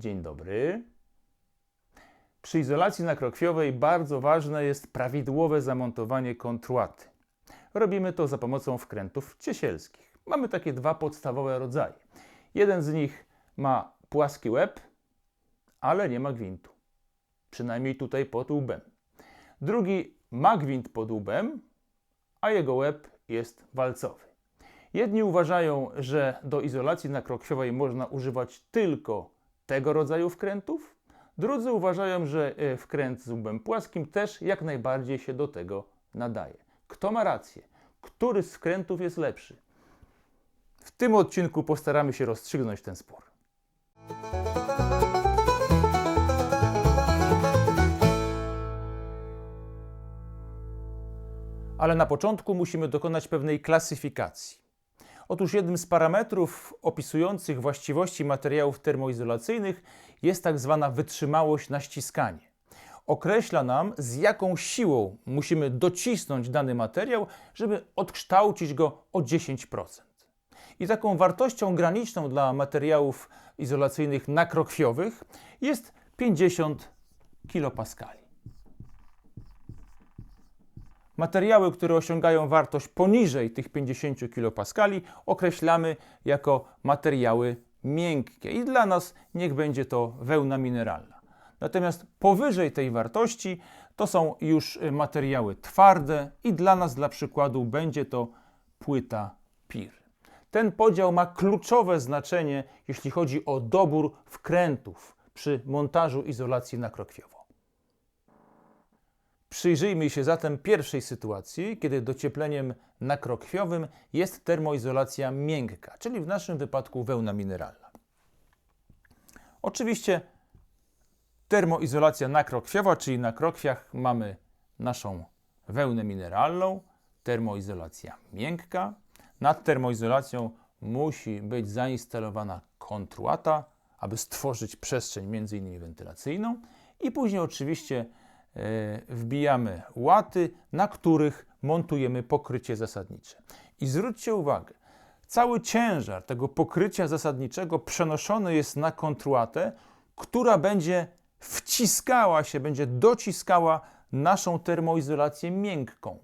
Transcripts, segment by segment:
Dzień dobry. Przy izolacji nakrokwiowej bardzo ważne jest prawidłowe zamontowanie kontruaty. Robimy to za pomocą wkrętów ciesielskich. Mamy takie dwa podstawowe rodzaje. Jeden z nich ma płaski łeb, ale nie ma gwintu. Przynajmniej tutaj pod łbem. Drugi ma gwint pod łbem, a jego łeb jest walcowy. Jedni uważają, że do izolacji nakrokwiowej można używać tylko tego rodzaju wkrętów, drudzy uważają, że e, wkręt z łbem płaskim też jak najbardziej się do tego nadaje. Kto ma rację? Który z wkrętów jest lepszy? W tym odcinku postaramy się rozstrzygnąć ten spór. Ale na początku musimy dokonać pewnej klasyfikacji. Otóż jednym z parametrów opisujących właściwości materiałów termoizolacyjnych jest tak zwana wytrzymałość na ściskanie. Określa nam, z jaką siłą musimy docisnąć dany materiał, żeby odkształcić go o 10%. I taką wartością graniczną dla materiałów izolacyjnych nakrokwiowych jest 50 kilopaskali. Materiały, które osiągają wartość poniżej tych 50 kPa określamy jako materiały miękkie i dla nas niech będzie to wełna mineralna. Natomiast powyżej tej wartości to są już materiały twarde i dla nas dla przykładu będzie to płyta PIR. Ten podział ma kluczowe znaczenie, jeśli chodzi o dobór wkrętów przy montażu izolacji nakrokwiową. Przyjrzyjmy się zatem pierwszej sytuacji, kiedy dociepleniem nakrokwiowym jest termoizolacja miękka, czyli w naszym wypadku wełna mineralna. Oczywiście termoizolacja nakrokwiowa, czyli na krokwiach mamy naszą wełnę mineralną, termoizolacja miękka. Nad termoizolacją musi być zainstalowana kontruata, aby stworzyć przestrzeń między innymi wentylacyjną i później oczywiście wbijamy łaty, na których montujemy pokrycie zasadnicze. I zwróćcie uwagę, cały ciężar tego pokrycia zasadniczego przenoszony jest na kontruatę, która będzie wciskała się, będzie dociskała naszą termoizolację miękką,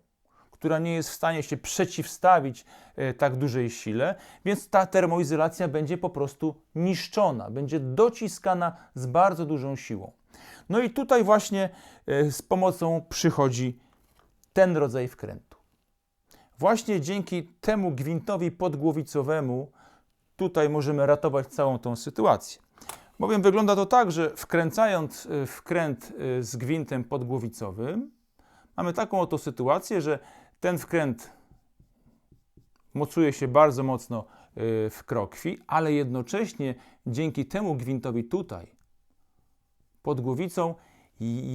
która nie jest w stanie się przeciwstawić e, tak dużej sile, więc ta termoizolacja będzie po prostu niszczona, będzie dociskana z bardzo dużą siłą. No i tutaj właśnie e, z pomocą przychodzi ten rodzaj wkrętu. Właśnie dzięki temu gwintowi podgłowicowemu tutaj możemy ratować całą tą sytuację. Bowiem wygląda to tak, że wkręcając e, wkręt e, z gwintem podgłowicowym, mamy taką oto sytuację, że ten wkręt mocuje się bardzo mocno w krokwi, ale jednocześnie dzięki temu gwintowi tutaj pod głowicą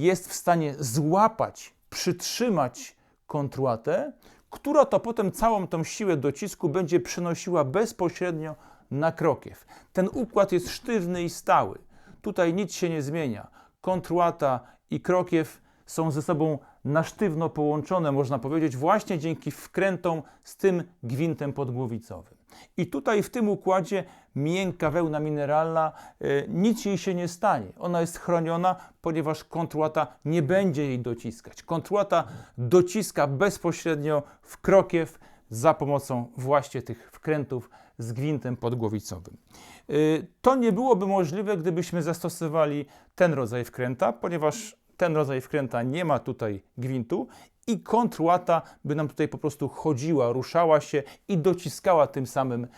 jest w stanie złapać, przytrzymać kontruatę, która to potem całą tą siłę docisku będzie przenosiła bezpośrednio na krokiew. Ten układ jest sztywny i stały. Tutaj nic się nie zmienia. Kontruata i krokiew są ze sobą na sztywno połączone, można powiedzieć, właśnie dzięki wkrętom z tym gwintem podgłowicowym. I tutaj w tym układzie miękka wełna mineralna, y, nic jej się nie stanie. Ona jest chroniona, ponieważ kontruata nie będzie jej dociskać. Kontruata dociska bezpośrednio w krokiew za pomocą właśnie tych wkrętów z gwintem podgłowicowym. Y, to nie byłoby możliwe, gdybyśmy zastosowali ten rodzaj wkręta, ponieważ ten rodzaj wkręta nie ma tutaj gwintu i kontruata by nam tutaj po prostu chodziła, ruszała się i dociskała tym samym e,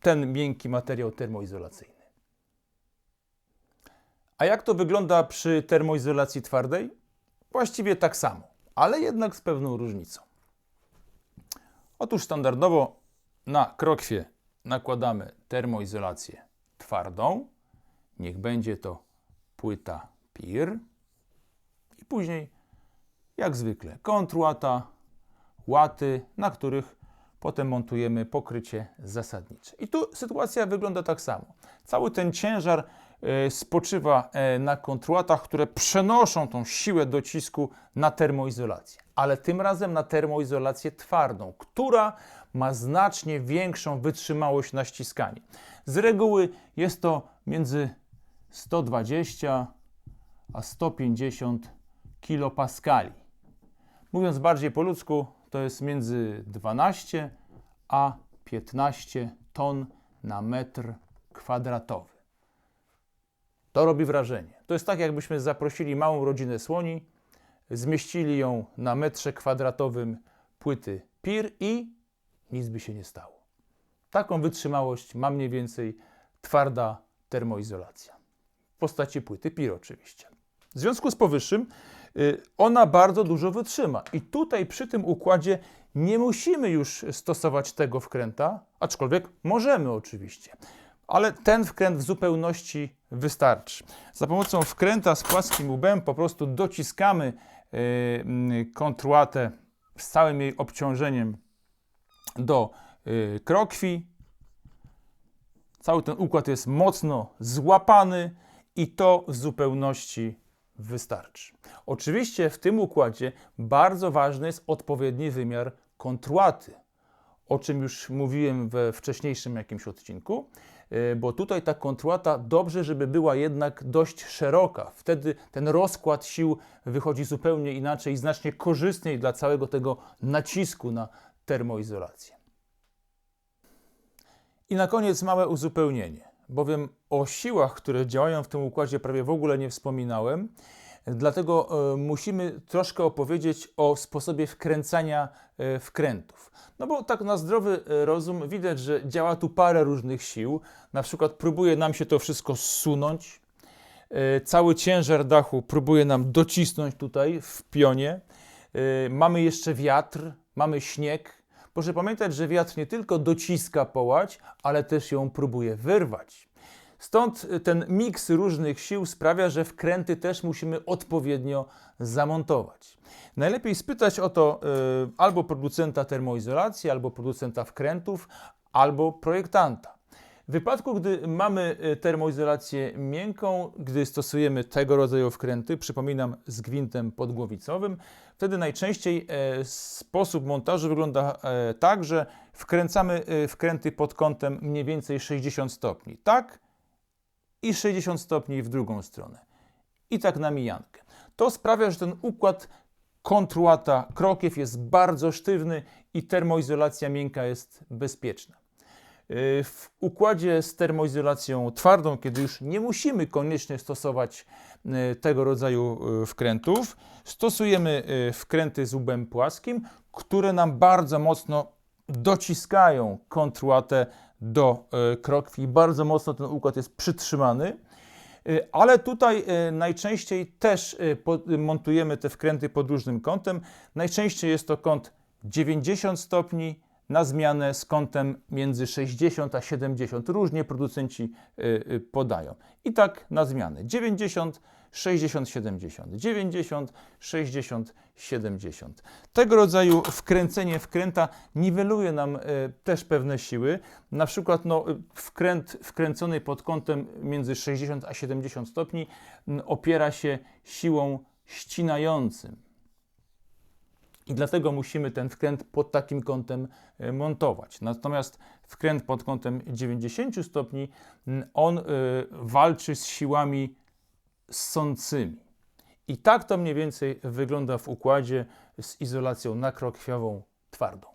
ten miękki materiał termoizolacyjny. A jak to wygląda przy termoizolacji twardej? Właściwie tak samo, ale jednak z pewną różnicą. Otóż standardowo na krokwie nakładamy termoizolację twardą. Niech będzie to płyta PIR. I później jak zwykle kontruata, łaty, na których potem montujemy pokrycie zasadnicze. I tu sytuacja wygląda tak samo. Cały ten ciężar e, spoczywa e, na kontruatach, które przenoszą tą siłę docisku na termoizolację, ale tym razem na termoizolację twardą, która ma znacznie większą wytrzymałość na ściskanie. Z reguły jest to między 120 a 150 kilopaskali. Mówiąc bardziej po ludzku, to jest między 12 a 15 ton na metr kwadratowy. To robi wrażenie. To jest tak, jakbyśmy zaprosili małą rodzinę słoni, zmieścili ją na metrze kwadratowym płyty PIR i nic by się nie stało. Taką wytrzymałość ma mniej więcej twarda termoizolacja. W postaci płyty PIR oczywiście. W związku z powyższym ona bardzo dużo wytrzyma. I tutaj przy tym układzie nie musimy już stosować tego wkręta, aczkolwiek możemy oczywiście. Ale ten wkręt w zupełności wystarczy. Za pomocą wkręta z płaskim łbem po prostu dociskamy y, y, kontrłatę z całym jej obciążeniem do y, krokwi. Cały ten układ jest mocno złapany i to w zupełności wystarczy. Oczywiście w tym układzie bardzo ważny jest odpowiedni wymiar kontruaty, o czym już mówiłem we wcześniejszym jakimś odcinku, y, bo tutaj ta kontruata dobrze, żeby była jednak dość szeroka. Wtedy ten rozkład sił wychodzi zupełnie inaczej i znacznie korzystniej dla całego tego nacisku na termoizolację. I na koniec małe uzupełnienie, bowiem o siłach, które działają w tym układzie prawie w ogóle nie wspominałem, dlatego e, musimy troszkę opowiedzieć o sposobie wkręcania e, wkrętów. No bo tak na zdrowy e, rozum widać, że działa tu parę różnych sił. Na przykład próbuje nam się to wszystko zsunąć. Cały ciężar dachu próbuje nam docisnąć tutaj w pionie. Mamy jeszcze wiatr, mamy śnieg. Proszę pamiętać, że wiatr nie tylko dociska połać, ale też ją próbuje wyrwać. Stąd y, ten miks różnych sił sprawia, że wkręty też musimy odpowiednio zamontować. Najlepiej spytać o to y, albo producenta termoizolacji, albo producenta wkrętów, albo projektanta. W wypadku, gdy mamy y, termoizolację miękką, gdy stosujemy tego rodzaju wkręty, przypominam z gwintem podgłowicowym, wtedy najczęściej e, sposób montażu wygląda e, tak, że wkręcamy e, wkręty pod kątem mniej więcej 60 stopni. Tak i 60 stopni w drugą stronę. I tak na mijankę. To sprawia, że ten układ kontruata krokiew jest bardzo sztywny i termoizolacja miękka jest bezpieczna. Yy, W układzie z termoizolacją twardą, kiedy już nie musimy koniecznie stosować yy, tego rodzaju yy, wkrętów, stosujemy wkręty z łbem płaskim, które nam bardzo mocno dociskają kontruatę do yy, krokwi. Bardzo mocno ten układ jest przytrzymany. Y, Ale tutaj y, najczęściej też montujemy te wkręty pod różnym kątem. Najczęściej jest to kąt 90 stopni na zmianę z kątem między 60 a 70. Różnie producenci podają. I tak na zmianę 90, 60, 70. 90, 60, 70. Tego rodzaju wkręcenie wkręta niweluje nam y, też pewne siły. Na przykład no, wkręt wkręcony pod kątem między 60 a 70 stopni opiera się siłą ścinającym. I dlatego musimy ten wkręt pod takim kątem e, montować. Natomiast wkręt pod kątem 90 stopni, on y, walczy z siłami ssącymi. I tak to mniej więcej wygląda w układzie z izolacją nakrokwiową twardą.